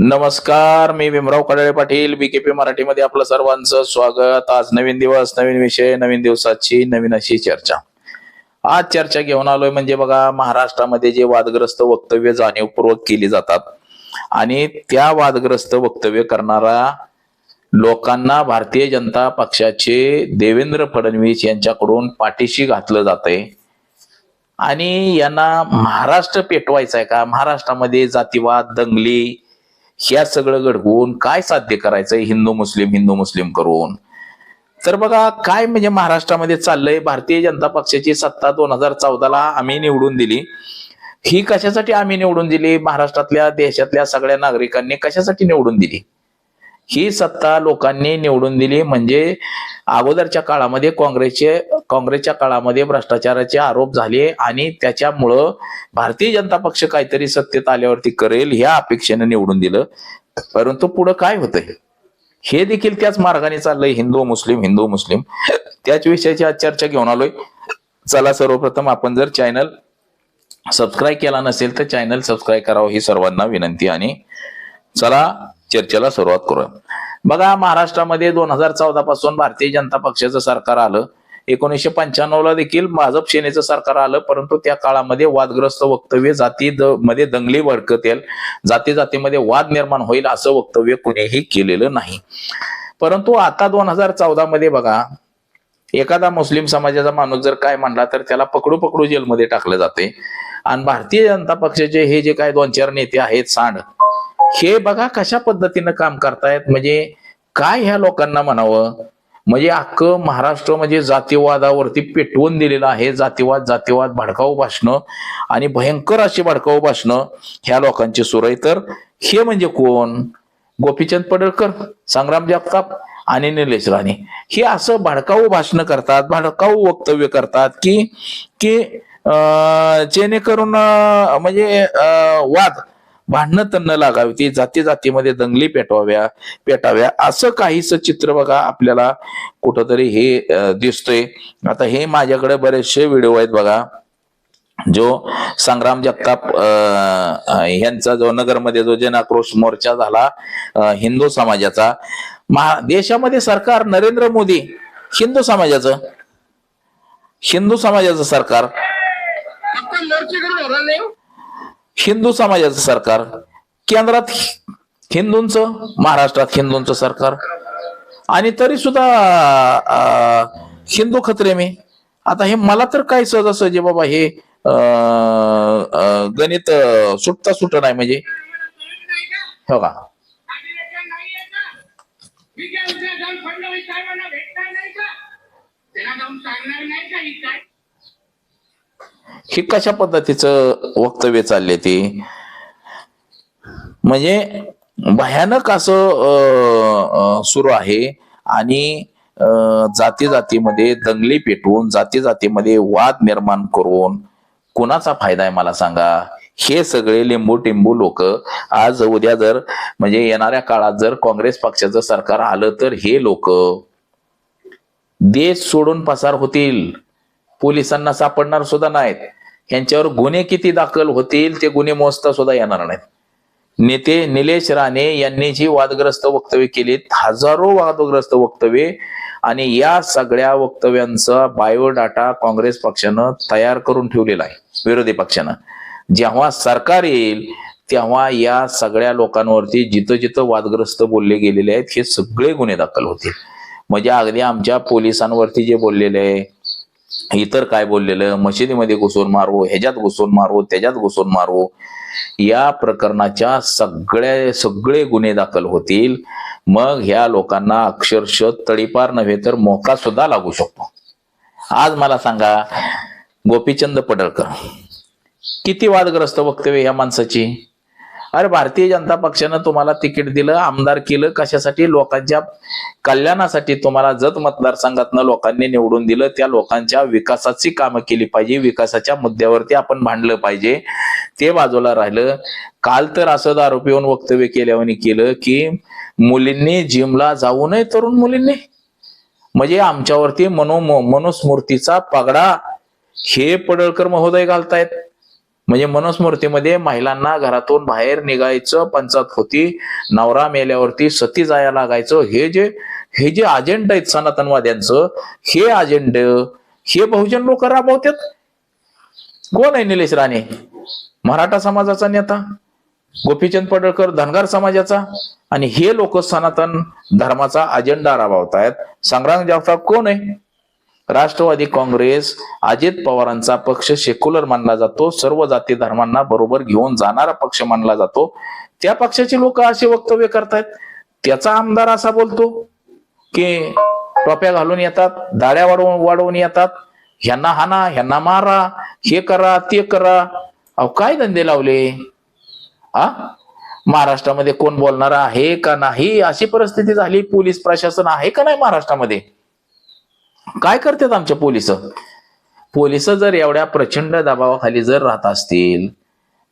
नमस्कार मी भीमराव कडाळे पाटील बीकेपी मराठीमध्ये आपलं सर्वांचं स्वागत. आज नवीन दिवस नवीन विषय नवीन दिवसाची नवीन अशी चर्चा. आज चर्चा घेऊन आलोय म्हणजे बघा महाराष्ट्रामध्ये जे वादग्रस्त वक्तव्य जाणीवपूर्वक केली जातात आणि त्या वादग्रस्त वक्तव्य करणारा लोकांना भारतीय जनता पक्षाचे देवेंद्र फडणवीस यांच्याकडून पाठीशी घातलं जातंय. आणि यांना महाराष्ट्र पेटवायचा आहे का? महाराष्ट्रामध्ये जातीवाद दंगली ह्या सगळं घडवून काय साध्य करायचंय? हिंदू मुस्लिम हिंदू मुस्लिम करून. तर बघा काय म्हणजे महाराष्ट्रामध्ये चाललंय? भारतीय जनता पक्षाची सत्ता दोन हजार चौदाला आम्ही निवडून दिली. ही कशासाठी आम्ही निवडून दिली? महाराष्ट्रातल्या देशातल्या सगळ्या नागरिकांनी कशासाठी निवडून दिली? ही सत्ता लोकांनी निवडून दिली म्हणजे अगोदरच्या काळामध्ये काँग्रेसचे काँग्रेसच्या काळामध्ये भ्रष्टाचाराचे आरोप झाले आणि त्याच्यामुळं भारतीय जनता पक्ष काहीतरी सत्तेत आल्यावरती करेल ह्या अपेक्षेनं निवडून दिलं. परंतु पुढं काय होतंय? हे देखील त्याच मार्गाने चाललंय हिंदू मुस्लिम हिंदू मुस्लिम. त्याच विषयाची आज चर्चा घेऊन आलोय. चला सर्वप्रथम आपण जर चॅनल सबस्क्राईब केला नसेल तर चॅनल सबस्क्राईब करावं ही सर्वांना विनंती आणि चला चर्चेला सुरुवात करूया. बघा महाराष्ट्रामध्ये दोन हजार चौदा पासून भारतीय जनता पक्षाचं सरकार आलं. एकोणीसशे पंच्याण्णव ला देखील भाजप सेनेचं सरकार आलं परंतु त्या काळामध्ये वादग्रस्त वक्तव्य जाती द- मध्ये दंगली भडकतेल जाती जातीमध्ये वाद निर्माण होईल असं वक्तव्य कुणीही केलेलं नाही. परंतु आता दोन हजार चौदा मध्ये बघा एखादा मुस्लिम समाजाचा माणूस जर काय म्हणला तर त्याला पकडू पकडू जेलमध्ये टाकलं जाते. आणि भारतीय जनता पक्षाचे हे जे काय दोन चार नेते आहेत सांड हे बघा कशा पद्धतीनं काम करतायत. म्हणजे काय ह्या लोकांना म्हणावं? म्हणजे अख्खं महाराष्ट्र म्हणजे जातीवादावरती पेटवून दिलेलं आहे. जातीवाद जातीवाद भडकाऊ भाषणं आणि भयंकर अशी भडकाऊ भाषणं ह्या लोकांची सुर आहे. तर हे म्हणजे कोण? गोपीचंद पडळकर संग्राम जगताप आणि निलेश राणे. हे असं भडकाऊ भाषणं करतात भडकाऊ वक्तव्य करतात की की जेणेकरून म्हणजे वाद भांडणं तर लागावी ती जाती जातीमध्ये दंगली पेटवाव्या पेटाव्या असं काहीच चित्र बघा आपल्याला कुठंतरी हे दिसतोय दिसतंय. आता हे माझ्याकडे बरेचसे व्हिडिओ आहेत बघा. जो संग्राम जगताप यांचा जो नगरमध्ये जो जनाक्रोश मोर्चा झाला हिंदू समाजाचा. महा देशामध्ये सरकार नरेंद्र मोदी हिंदू समाजाचं. हिंदू समाजाचं सरकार. हिंदू समाजाचं सरकार केंद्रात हि- हिंदूंचं महाराष्ट्रात हिंदूंचं सरकार. आणि तरी सुद्धा हिंदू खत्रे मी. आता हे मला तर काय सहजासहजी बाबा हे गणित सुटता सुट नाही म्हणजे. हो का? विजय जाऊन फडणवीस साहेबांना भेटणार नाही का? त्यांना जाऊन सांगणार नाही का ही काय? हे कशा पद्धतीचं वक्तव्य चालले ते? म्हणजे भयानक असं सुरू आहे आणि जाती जातीमध्ये दंगली पेटवून जाती जातीमध्ये वाद निर्माण करून कुणाचा फायदा आहे मला सांगा? हे सगळे लिंबू टिंबू लोक आज उद्या जर म्हणजे येणाऱ्या काळात जर काँग्रेस पक्षाचं सरकार आलं तर हे लोक देश सोडून पसार होतील. पोलिसांना सापडणार सुद्धा नाहीत. यांच्यावर गुन्हे किती दाखल होतील ते गुन्हे मोजता सुद्धा येणार नाहीत. नेते निलेश राणे यांनी जी वादग्रस्त वक्तव्य केली हजारो वादग्रस्त वक्तव्ये आणि या सगळ्या वक्तव्यांचा बायोडाटा काँग्रेस पक्षानं तयार करून ठेवलेला आहे विरोधी पक्षानं. जेव्हा सरकार येईल तेव्हा या सगळ्या लोकांवरती जिथं जिथं वादग्रस्त बोलले गेलेले आहेत हे सगळे गुन्हे दाखल होतील. म्हणजे अगदी आमच्या पोलिसांवरती जे बोललेले आहे इतर काय बोललेलं? मशिदीमध्ये घुसून मारू ह्याच्यात घुसून मारू त्याच्यात घुसून मारू या प्रकरणाच्या सगळ्या सगळे गुन्हे दाखल होतील. मग ह्या लोकांना अक्षरशः तडीपार नव्हे तर मोका सुद्धा लागू शकतो. आज मला सांगा गोपीचंद पडळकर किती वादग्रस्त वक्तव्य ह्या माणसाची? अरे भारतीय जनता पक्षानं तुम्हाला तिकीट दिलं आमदार केलं कशासाठी? लोकांच्या कल्याणासाठी तुम्हाला जत मतदारसंघातनं लोकांनी निवडून दिलं. त्या लोकांच्या विकासाची कामं केली पाहिजे. विकासाच्या मुद्द्यावरती आपण भांडलं पाहिजे. ते बाजूला राहिलं. काल तर असं दारू येऊन वक्तव्य केल्यावर केलं की मुलींनी जिमला जाऊ नये तरुण मुलींनी. म्हणजे आमच्यावरती मनो मनुस्मृतीचा पगडा हे पडळकर महोदय घालतायत. म्हणजे मनुस्मृतीमध्ये महिलांना घरातून बाहेर निघायचं पंचात होती. नवरा मेल्यावरती सती जाया लागायचं. हे जे हे जे अजेंडा आहेत सनातनवाद्यांचं हे अजेंड हे बहुजन लोक राबवतात? कोण आहे निलेश राणे? मराठा समाजाचा नेता? गोपीचंद पडळकर धनगर समाजाचा? आणि हे लोक सनातन धर्माचा अजेंडा राबवतायत. संग्राम जगताप कोण आहे? राष्ट्रवादी काँग्रेस अजित पवारांचा पक्ष सेक्युलर मानला जातो. सर्व जाती धर्मांना बरोबर घेऊन जाणारा पक्ष मानला जातो. त्या पक्षाचे लोक असे वक्तव्य करतायत. त्याचा आमदार असा बोलतो की टोप्या घालून येतात दाड्या वाढवून वाढवून येतात. ह्यांना हाना ह्यांना मारा हे करा ते करा. अहो काय धंदे लावले? आ? महाराष्ट्रामध्ये कोण बोलणार आहे का नाही? अशी परिस्थिती झाली. पोलीस प्रशासन आहे का नाही महाराष्ट्रामध्ये? काय करतात आमच्या पोलीस? पोलीस जर एवढ्या प्रचंड दबावाखाली जर राहत असतील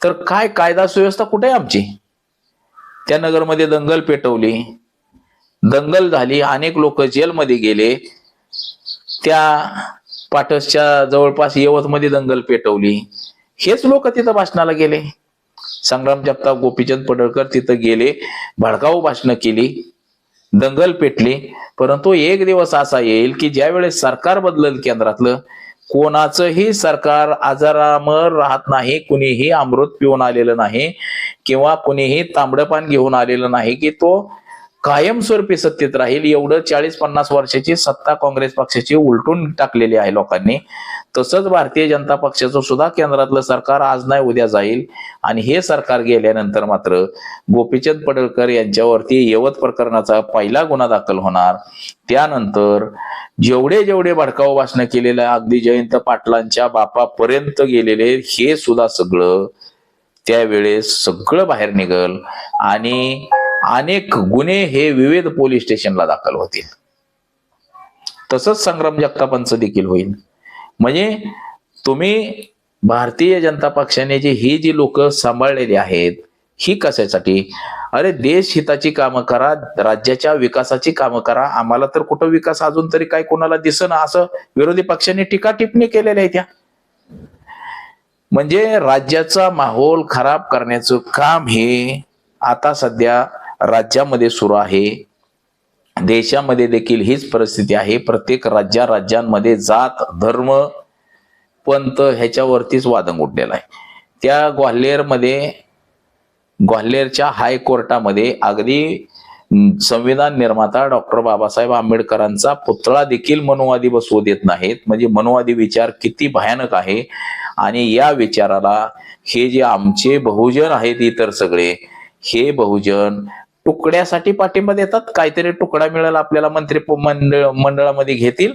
तर काय कायदा सुव्यवस्था कुठे आहे आमची? त्या नगरमध्ये दंगल पेटवली दंगल झाली अनेक लोक जेलमध्ये गेले त्या पाटसच्या जवळपास यवतमध्ये दंगल पेटवली. हेच लोक तिथं भाषणाला गेले. संग्राम जगताप गोपीचंद पडळकर तिथं गेले भडकाऊ भाषणं केली. दंगल पेटली. परंतु एक दिवस असा येईल की ज्यावेळेस सरकार बदलल केंद्रातलं कोणाचंही सरकार आजारामर राहत नाही कुणीही अमृत पिऊन आलेलं नाही किंवा कुणीही तांबडपान घेऊन आलेलं नाही की तो कायमस्वरूपी सत्तेत राहील एवढं चाळीस पन्नास वर्षाची सत्ता काँग्रेस पक्षाची उलटून टाकलेली आहे लोकांनी. तसंच भारतीय जनता पक्षाचं सुद्धा केंद्रातलं सरकार आज नाही उद्या जाईल. आणि हे सरकार गेल्यानंतर मात्र गोपीचंद पडळकर यांच्यावरती यवत प्रकरणाचा पहिला गुन्हा दाखल होणार. त्यानंतर जेवढे जेवढे भडकाव भाषण केलेलं अगदी जयंत पाटलांच्या बापापर्यंत गेलेले हे सुद्धा सगळं त्यावेळेस सगळं बाहेर निघल. आणि अनेक गुन्हे हे विविध पोलीस स्टेशनला दाखल होतील. तसंच संग्राम जगतापांचं देखील होईल. म्हणजे तुम्ही भारतीय जनता पक्षाने जी ही जी लोक सांभाळलेली आहेत ही कशासाठी? अरे देश हिताची कामं करा राज्याच्या विकासाची कामं करा. आम्हाला तर कुठं विकास अजून तरी काय कोणाला दिसना असं विरोधी पक्षांनी टीका टिप्पणी केलेल्या आहे त्या म्हणजे राज्याचा माहोल खराब करण्याचं काम हे आता सध्या राज्यामध्ये सुरू आहे. देशामध्ये देखील हीच परिस्थिती आहे. प्रत्येक राज्या राज्यांमध्ये जात धर्म पंत ह्याच्यावरतीच वादंग उठलेला आहे. त्या ग्वाल्हेरमध्ये ग्वाल्हेरच्या हायकोर्टामध्ये अगदी संविधान निर्माता डॉक्टर बाबासाहेब आंबेडकरांचा पुतळा देखील मनोवादी बसवू देत नाहीत. म्हणजे मनोवादी विचार किती भयानक आहे. आणि या विचाराला हे जे आमचे बहुजन आहेत इतर सगळे हे बहुजन तुकड्यासाठी पाठिंबा देतात. काहीतरी तुकडा मिळेल आपल्याला मंत्री मंडळ मंडळामध्ये घेतील.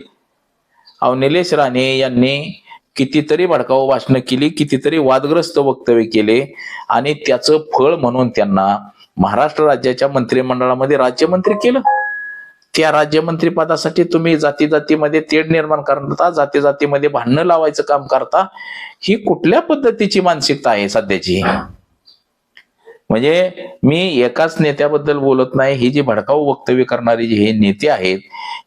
अवनिलेश निलेश राणे यांनी कितीतरी भडकाऊ भाषणं केली कितीतरी वादग्रस्त वक्तव्य केले. आणि त्याचं फळ म्हणून त्यांना महाराष्ट्र राज्याच्या मंत्रिमंडळामध्ये राज्यमंत्री केलं. त्या राज्यमंत्री पदासाठी तुम्ही जाती जातीमध्ये तेढ निर्माण करता जाती जातीमध्ये भांडणं लावायचं काम करता. ही कुठल्या पद्धतीची मानसिकता आहे सध्याची? म्हणजे मी एकाच नेत्याबद्दल बोलत नाही ही जी भडकाऊ वक्तव्य करणारी जी हे नेते आहेत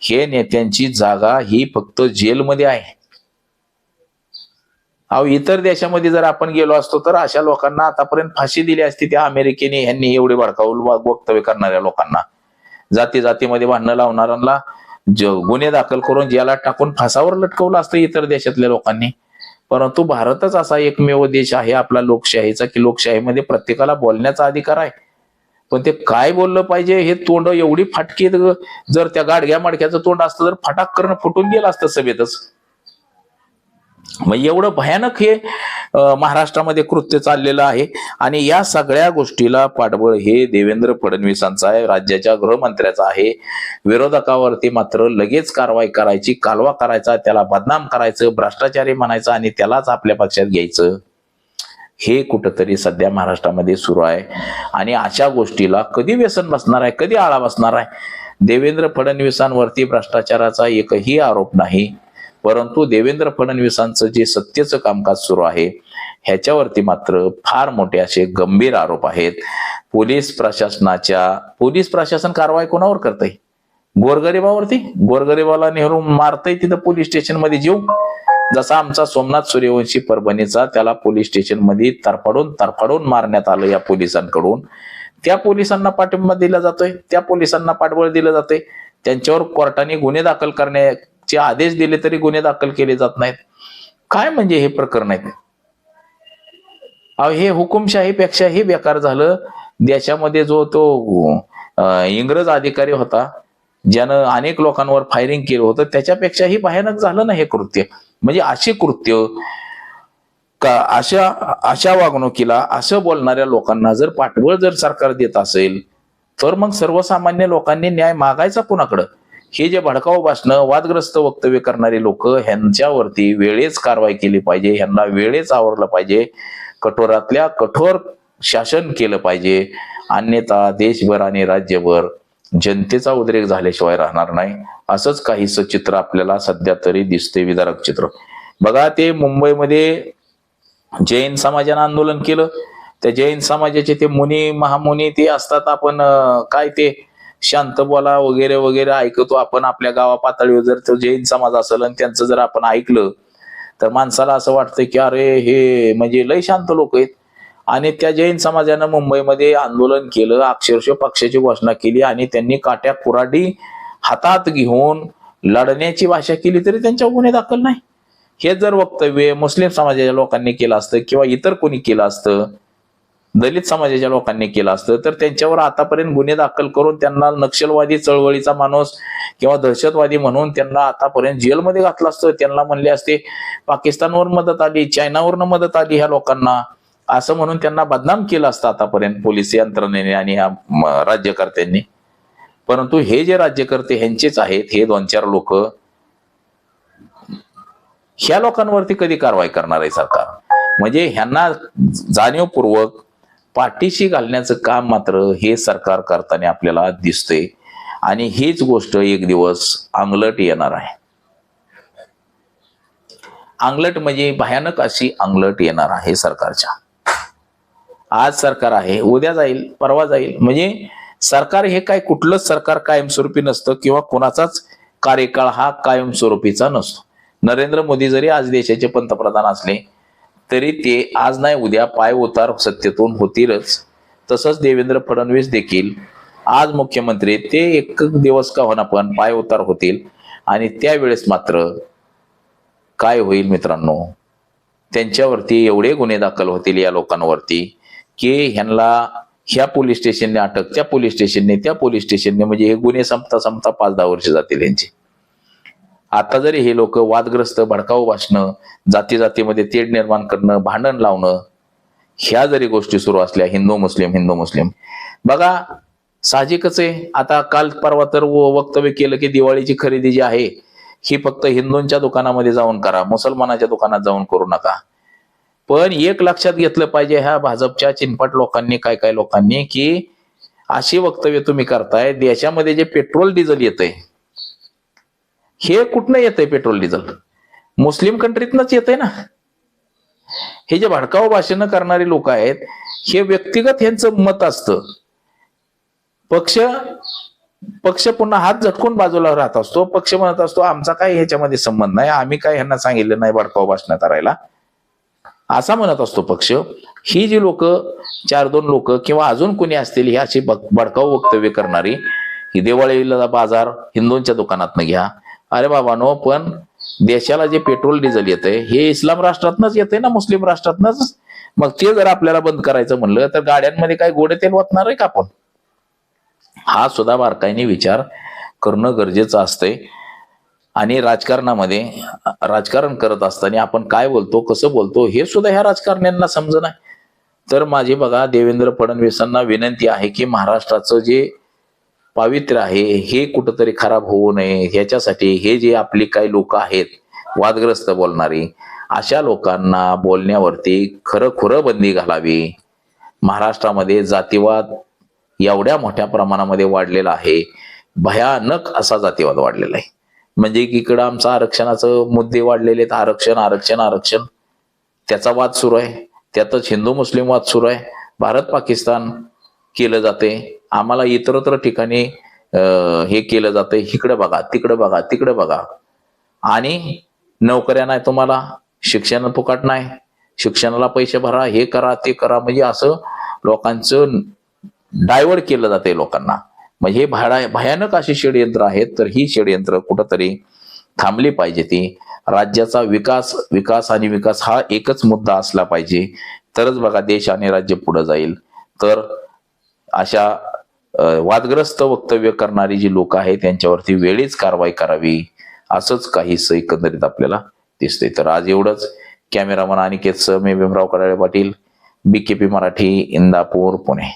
हे नेत्यांची जागा ही फक्त जेलमध्ये आहे. अहो इतर देशामध्ये जर आपण गेलो असतो तर अशा लोकांना आतापर्यंत फाशी दिली असती त्या अमेरिकेने ह्यांनी एवढे भडकाऊ वक्तव्य करणाऱ्या लोकांना. जाती जातीमध्ये भांडणं लावणाऱ्यांना गुन्हे दाखल करून जेलात टाकून फासावर लटकवलं असतं इतर देशातल्या लोकांनी. परंतु भारतच असा एकमेव देश आहे आपला लोकशाहीचा की लोकशाहीमध्ये प्रत्येकाला बोलण्याचा अधिकार आहे. पण ते काय बोललं पाहिजे हे तोंड एवढी फाटकी जर त्या गाडग्या मडक्याचं तोंड असतं तर फटाक करणं फुटून गेलं असतं सभेतच. मग एवढं भयानक हे महाराष्ट्रामध्ये कृत्य चाललेलं आहे. आणि या सगळ्या गोष्टीला पाठबळ हे देवेंद्र फडणवीसांचं आहे. राज्याच्या गृहमंत्र्याचं आहे. विरोधकावरती मात्र लगेच कारवाई करायची कालवा करायचा त्याला बदनाम करायचं भ्रष्टाचारी म्हणायचं आणि त्यालाच आपल्या पक्षात घ्यायचं. हे कुठंतरी सध्या महाराष्ट्रामध्ये सुरू आहे. आणि अशा गोष्टीला कधी व्यसन बसणार आहे कधी आळा बसणार आहे? देवेंद्र फडणवीसांवरती भ्रष्टाचाराचा एकही आरोप नाही. परंतु देवेंद्र फडणवीसांचं जे सत्तेचं कामकाज सुरू आहे ह्याच्यावरती मात्र फार मोठे असे गंभीर आरोप आहेत. पोलीस प्रशासनाच्या पोलीस प्रशासन कारवाई कोणावर करतंय? गोरगरिबावरती? गोरगरिबाला नेहरू मारतय तिथं पोलीस स्टेशनमध्ये जीव? जसा आमचा सोमनाथ सूर्यवंशी परभणीचा त्याला पोलीस स्टेशनमध्ये तरफडून तरफडून मारण्यात आलं या पोलिसांकडून. त्या पोलिसांना पाठिंबा दिला जातोय. त्या पोलिसांना पाठबळ दिलं जातंय. त्यांच्यावर कोर्टाने गुन्हे दाखल करण्या चे आदेश दिले तरी गुन्हे दाखल केले जात नाहीत. काय म्हणजे हे प्रकरण आहेत अहो हे हुकुमशाहीपेक्षा हे बेकार झालं. देशामध्ये जो तो इंग्रज अधिकारी होता ज्यानं अनेक लोकांवर फायरिंग केलं होतं त्याच्यापेक्षाही भयानक झालं ना हे कृत्य. म्हणजे अशी कृत्य का अशा अशा वागणुकीला असं बोलणाऱ्या लोकांना जर पाठबळ जर सरकार देत असेल तर मग सर्वसामान्य लोकांनी न्याय मागायचा कुणाकडं? हे जे भडकाऊ भाषणं वादग्रस्त वक्तव्य करणारे लोक ह्यांच्यावरती वेळेच कारवाई केली पाहिजे ह्यांना वेळेच आवरलं पाहिजे कठोरातल्या कठोर शासन केलं पाहिजे अन्यथा देशभर आणि राज्यभर जनतेचा उद्रेक झाल्याशिवाय राहणार नाही. असंच काहीसं चित्र आपल्याला सध्या तरी दिसते विदारक चित्र. बघा ते मुंबईमध्ये जैन समाजानं आंदोलन केलं. त्या जैन समाजाचे ते मुनी महामुनी ते असतात आपण काय ते शांत बोला वगैरे वगैरे ऐकतो आपण आपल्या गावा पातळीवर. जर तो जैन समाज असेल आणि त्यांचं जर आपण ऐकलं तर माणसाला असं वाटतं की अरे हे म्हणजे लय शांत लोक आहेत. आणि त्या जैन समाजानं मुंबईमध्ये आंदोलन केलं अक्षरशः पक्षाची घोषणा केली आणि त्यांनी काट्या कुराडी हातात घेऊन लढण्याची भाषा केली तरी त्यांच्यावर गुन्हे दाखल नाही. हे जर वक्तव्य मुस्लिम समाजाच्या लोकांनी केलं असतं किंवा इतर कोणी केलं असतं दलित समाजाच्या लोकांनी केलं असतं तर त्यांच्यावर आतापर्यंत गुन्हे दाखल करून त्यांना नक्षलवादी चळवळीचा माणूस किंवा दहशतवादी म्हणून त्यांना आतापर्यंत जेलमध्ये घातलं असतं. त्यांना म्हणले असते पाकिस्तानवर मदत आली चायनावरनं मदत आली ह्या लोकांना. असं म्हणून त्यांना बदनाम केलं असतं आतापर्यंत पोलीस यंत्रणेने आणि ह्या राज्यकर्त्यांनी. परंतु हे जे राज्यकर्ते ह्यांचेच आहेत हे दोन चार लोक ह्या लोकांवरती कधी कारवाई करणार आहे सरकार? म्हणजे ह्यांना जाणीवपूर्वक पाठीशी घालण्याचं काम मात्र हे सरकार करताना आपल्याला दिसते आणि हीच गोष्ट एक दिवस अंगलट येणार आहे. अंगलट म्हणजे भयानक अशी अंगलट येणार आहे सरकारच्या. आज सरकार आहे उद्या जाईल परवा जाईल. म्हणजे सरकार हे काय कुठलंच सरकार कायमस्वरूपी नसतं किंवा कोणाचाच कार्यकाळ हा कायमस्वरूपीचा नसतो. नरेंद्र मोदी जरी आज देशाचे पंतप्रधान असले तरी ते आज नाही उद्या पाय उतार सत्तेतून होतीलच. तसंच देवेंद्र फडणवीस देखील आज मुख्यमंत्री ते एक दिवस का होणार पण पाय उतार होतील. आणि त्यावेळेस मात्र काय होईल मित्रांनो? त्यांच्यावरती एवढे गुन्हे दाखल होतील या लोकांवरती की ह्यांना ह्या पोलीस स्टेशनने अटक त्या पोलीस स्टेशनने त्या पोलीस स्टेशनने म्हणजे हे गुन्हे संपता संपता पाच दहा वर्ष जातील यांची. आता जरी हे लोक वादग्रस्त भडकाऊ भाषणं जाती जातीमध्ये तेढ निर्माण करणं भांडण लावणं ह्या जरी गोष्टी सुरू असल्या हिंदू मुस्लिम हिंदू मुस्लिम. बघा साहजिकच आहे. आता काल परवा तर व- वक्तव्य केलं की दिवाळीची खरेदी जी आहे ही फक्त हिंदूंच्या दुकानामध्ये जाऊन करा मुसलमानाच्या दुकानात जाऊन करू नका. पण एक लक्षात घेतलं पाहिजे ह्या भाजपच्या चिनपट लोकांनी काय काय लोकांनी की अशी वक्तव्य तुम्ही करताय देशामध्ये जे पेट्रोल डिझेल येतंय हे कुठनं येतंय पेट्रोल डिझेल? मुस्लिम कंट्रीतनच येतंय ना? हे जे भडकाव भाषण करणारे लोक आहेत हे व्यक्तिगत यांचं मत असतं. पक्ष पक्ष पुन्हा हात झटकून बाजूला राहत असतो. पक्ष म्हणत असतो आमचा काही ह्याच्यामध्ये संबंध नाही? आम्ही काय ह्यांना सांगितलं नाही भडकाव भाषण करायला? असा म्हणत असतो पक्ष. ही जी लोक चार दोन लोक किंवा अजून कोणी असतील ही अशी भडकाव भडकाऊ वक्तव्य करणारी ही दिवाळीला बाजार हिंदूंच्या दुकानातनं घ्या. अरे बाबानो पण देशाला जे पेट्रोल डिझेल येतंय हे इस्लाम राष्ट्रातनच येतंय ना मुस्लिम राष्ट्रातनच? मग ते जर आपल्याला बंद करायचं म्हणलं तर गाड्यांमध्ये काय गोडे तेल वाचणार आहे का आपण? हा सुद्धा बारकाईने विचार करणं गरजेचं असतंय. आणि राजकारणामध्ये राजकारण करत असताना आपण काय बोलतो कसं बोलतो हे सुद्धा ह्या राजकारण्यांना समज नाही तर माझी बघा देवेंद्र फडणवीसांना विनंती आहे की महाराष्ट्राचं जे पावित्र्य आहे हे कुठंतरी खराब होऊ नये. ह्याच्यासाठी हे जे आपली काही लोक आहेत वादग्रस्त बोलणारी अशा लोकांना बोलण्यावरती खरं खुरं बंदी घालावी. महाराष्ट्रामध्ये जातीवाद एवढ्या मोठ्या प्रमाणामध्ये वाढलेला आहे. भयानक असा जातीवाद वाढलेला आहे. म्हणजे इकडं आमचं आरक्षणाचं मुद्दे वाढलेले आहेत आरक्षण आरक्षण आरक्षण. त्याचा वाद सुरू आहे. त्यातच हिंदू मुस्लिम वाद सुरू आहे. भारत पाकिस्तान केलं जाते. आम्हाला इतरत्र ठिकाणी हे केलं जातं इकडे बघा तिकडे बघा तिकडे बघा. आणि नोकऱ्या नाही तुम्हाला शिक्षण फुकट नाही. शिक्षणाला पैसे भरा हे करा ते करा. म्हणजे असं लोकांचं डायव्हर्ट केलं जाते लोकांना. म्हणजे हे भाडा भयानक अशी षडयंत्र आहेत तर ही षडयंत्र कुठंतरी थांबली पाहिजे ती. राज्याचा विकास विकास आणि विकास हा एकच मुद्दा असला पाहिजे. तरच बघा देश आणि राज्य पुढे जाईल. तर अशा वादग्रस्त वक्तव्य करणारी जी लोक आहेत त्यांच्यावरती वेळीच कारवाई करावी असंच काही एकंदरीत आपल्याला दिसते तर आज एवढंच. कॅमेरामन अनिकेत सह मी भीमराव कडाळे पाटील बीकेपी मराठी इंदापूर पुणे.